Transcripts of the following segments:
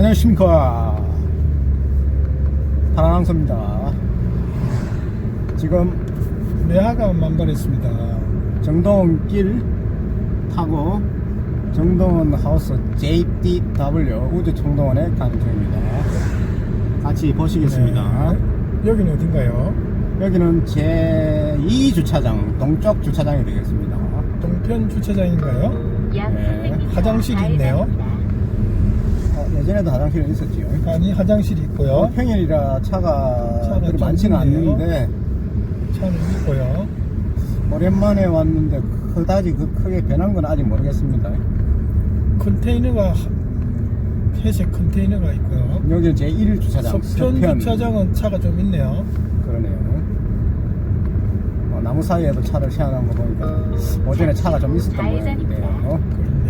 안녕하십니까 파랑항소입니다 지금 매화가 만발했습니다. 정동길 타고 정동원 하우스 JDW 우주 청동원에 가는 중입니다 같이 보시겠습니다 네. 여기는 어딘가요? 여기는 제2 주차장 동쪽 주차장이 되겠습니다 동편 주차장인가요? 네. 화장실이 있네요. 어, 예전에도 화장실은 있었지요 아니 화장실이 있고요. 어, 평일이라 차가, 차가 그리 좀 많지는 있네요. 않는데 차는 있고요. 오랜만에 왔는데 그다지 그 크게 변한 건 아직 모르겠습니다. 컨테이너가 회색 컨테이너가 있고요. 여기는 제1 주차장 서편 주차장은 차가 좀 있네요. 그러네요. 어, 나무 사이에도 차를 세워놓은 거 보니까 오전에 차가 좀 있었던 모양인데요.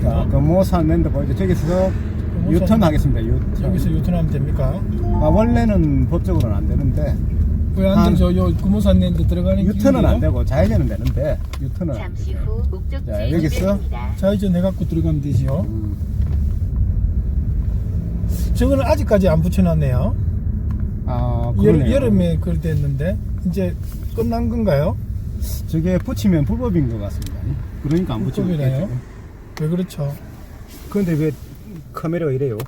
자, 금호산 랜드 보이죠? 저기서 유턴 하겠습니다. 유턴. 여기서 유턴하면 됩니까? 아, 원래는 법적으로는 안 되는데 왜 안 한- 되죠? 요 구모산랜드 들어가는 유턴은? 안 되고 좌회전은 되는데 유턴은 안 잠시. 후 목적지 자, 여기 있어? 입니다. 좌회전 해갖고 들어가면 되지요. 음, 저거는 아직까지 안 붙여놨네요. 아, 여름, 그러네요. 여름에 그럴 때 했는데 이제 끝난 건가요? 저게 붙이면 불법인 것 같습니다. 그러니까 안 붙이면 불법이네요. 되겠죠. 왜 그렇죠? 근데 왜 카메라가 이래요?